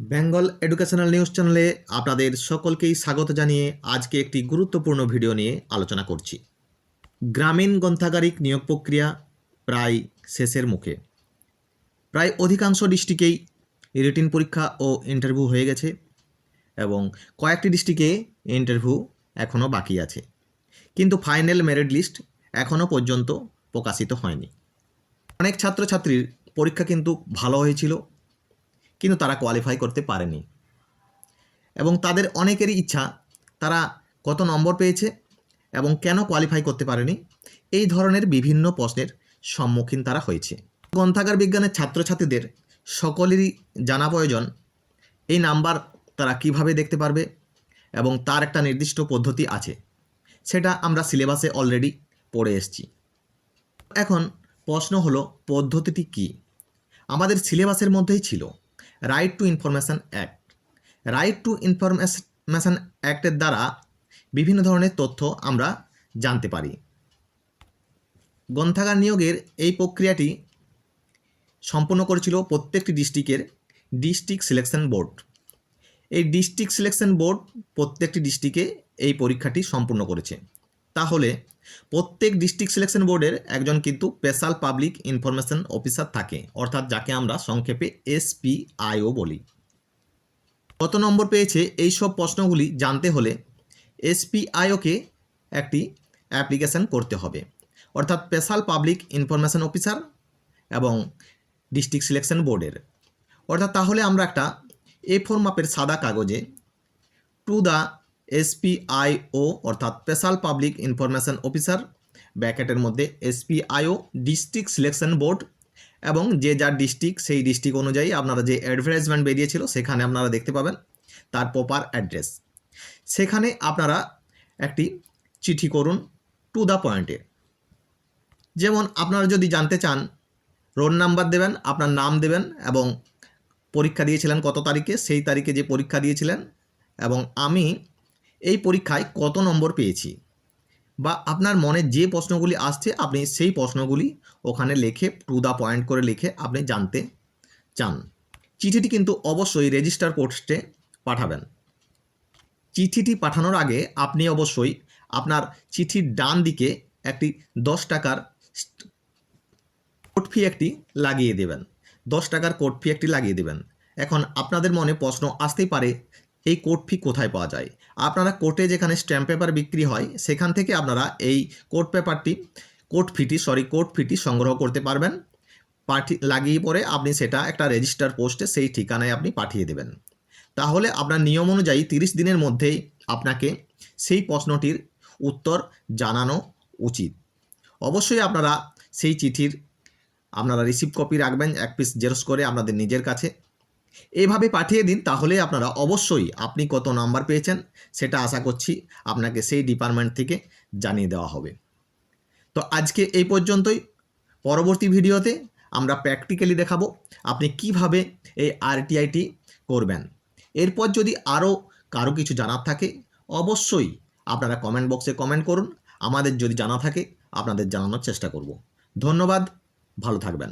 Bengal educational news চ্যানেলে আপনাদের সকলকেই স্বাগত জানিয়ে আজকে একটি গুরুত্বপূর্ণ ভিডিও নিয়ে আলোচনা করছি। গ্রামীণ গ্রন্থাগারিক নিয়োগ প্রক্রিয়া প্রায় শেষের মুখে। প্রায় অধিকাংশ ডিস্ট্রিক্টেই রিটিন পরীক্ষা ও ইন্টারভিউ হয়ে গেছে এবং কয়েকটি ডিস্ট্রিক্টে ইন্টারভিউ এখনও বাকি আছে। কিন্তু ফাইনাল মেরিট লিস্ট এখনও পর্যন্ত প্রকাশিত হয়নি। অনেক ছাত্রছাত্রীর পরীক্ষা কিন্তু ভালো হয়েছিল। কিন্তু তারা কোয়ালিফাই করতে পারেনি। এবং তাদের অনেকেরই ইচ্ছা, তারা কত নম্বর পেয়েছে এবং কেন কোয়ালিফাই করতে পারেনি, এই ধরনের বিভিন্ন প্রশ্নের সম্মুখীন তারা হয়েছে। গ্রন্থাগার বিজ্ঞানের ছাত্রছাত্রীদের সকলেরই জানা প্রয়োজন, এই নাম্বার তারা কীভাবে দেখতে পারবে এবং তার একটা নির্দিষ্ট পদ্ধতি আছে, সেটা আমরা সিলেবাসে অলরেডি পড়ে এসেছি। এখন প্রশ্ন হলো, পদ্ধতিটি কী? আমাদের সিলেবাসের মধ্যেই ছিল। Right to information act right to information অ্যাক্টের দ্বারা বিভিন্ন ধরনের তথ্য আমরা জানতে পারি। গ্রন্থাগার নিয়োগের এই প্রক্রিয়াটি সম্পন্ন করেছিল প্রত্যেকটি ডিস্ট্রিক্টের ডিস্ট্রিক্ট সিলেকশন বোর্ড। এই ডিস্ট্রিক্ট সিলেকশন বোর্ড প্রত্যেকটি ডিস্ট্রিক্টে এই পরীক্ষাটি সম্পূর্ণ করেছে। তাহলে প্রত্যেক ডিস্ট্রিক্ট সিলেকশন বোর্ডের একজন কিন্তু স্পেশাল পাবলিক ইনফরমেশন অফিসার থাকে, অর্থাৎ যাকে আমরা সংক্ষেপে এসপিআইও বলি। কত নম্বর পেয়েছে? এই সব প্রশ্নগুলি জানতে হলে এসপিআইওকে একটি অ্যাপ্লিকেশন করতে হবে, অর্থাৎ স্পেশাল পাবলিক ইনফরমেশন অফিসার এবং ডিস্ট্রিক্ট সিলেকশন বোর্ডের অর্থাৎ তাহলে আমরা একটা এ ফোর মাপের সাদা কাগজে টু দ্য এসপিআইও অর্থাৎ স্পেশাল পাবলিক ইনফরমেশন অফিসার ব্যাকেটের মধ্যে এসপিআইও ডিস্ট্রিক্ট সিলেকশন বোর্ড এবং যে যার ডিস্ট্রিক্ট সেই ডিস্ট্রিক্ট অনুযায়ী আপনারা যে অ্যাডভার্টাইজমেন্ট বেরিয়েছিল, সেখানে আপনারা দেখতে পাবেন তার প্রপার অ্যাড্রেস সেখানে আপনারা একটি চিঠি করুন টু দ্য পয়েন্টে যেমন আপনারা যদি জানতে চান রোল নাম্বার দেবেন, আপনার নাম দেবেন, এবং পরীক্ষা দিয়েছিলেন কত তারিখে, সেই তারিখে যে পরীক্ষা দিয়েছিলেন, এবং আমি এই পরীক্ষায় কত নম্বর পেয়েছি? বা আপনার মনে যে প্রশ্নগুলি আসছে, আপনি সেই প্রশ্নগুলি ওখানে লিখে টু দ্য পয়েন্ট করে লিখে আপনি জানতে চান। চিঠিটি কিন্তু অবশ্যই রেজিস্টার পোস্টে পাঠাবেন। চিঠিটি পাঠানোর আগে আপনি অবশ্যই আপনার চিঠির ডান দিকে একটি দশ টাকার কোড ফি একটি লাগিয়ে দেবেন। দশ টাকার কোড ফি একটি লাগিয়ে দেবেন। এখন আপনাদের মনে প্রশ্ন আসতেই পারে, এই কোড ফি কোথায় পাওয়া যায়? আপনারা কোর্টে যেখানে স্ট্যাম্প পেপার বিক্রি হয়, সেখান থেকে আপনারা এই কোর্ট পেপারটি কোর্ট ফিটি সরি কোর্ট ফিটি সংগ্রহ করতে পারবেন। পাঠি, লাগিয়ে পরে আপনি সেটা একটা রেজিস্টার পোস্টে সেই ঠিকানায় আপনি পাঠিয়ে দেবেন। তাহলে আপনার নিয়ম অনুযায়ী তিরিশ দিনের মধ্যেই আপনাকে সেই প্রশ্নটির উত্তর জানানো উচিত। অবশ্যই আপনারা সেই চিঠির, আপনারা রিসিভ কপি রাখবেন, এক পিস জেরক্স করে আপনাদের নিজের কাছে। এভাবে পাঠিয়ে দিন, তাহলে আপনারা অবশ্যই আপনি কত নাম্বার পেয়েছেন সেটা আশা করছি আপনাকে সেই ডিপার্টমেন্ট থেকে জানিয়ে দেওয়া হবে। তো আজকে এই পর্যন্তই। পরবর্তী ভিডিওতে আমরা প্র্যাকটিক্যালি দেখাবো আপনি কীভাবে এই আরটিআইটি করবেন। এরপর যদি আরও কারও কিছু জানার থাকে, অবশ্যই আপনারা কমেন্ট বক্সে কমেন্ট করুন। আমাদের যদি জানা থাকে, আপনাদের জানানোর চেষ্টা করব। ধন্যবাদ, ভালো থাকবেন।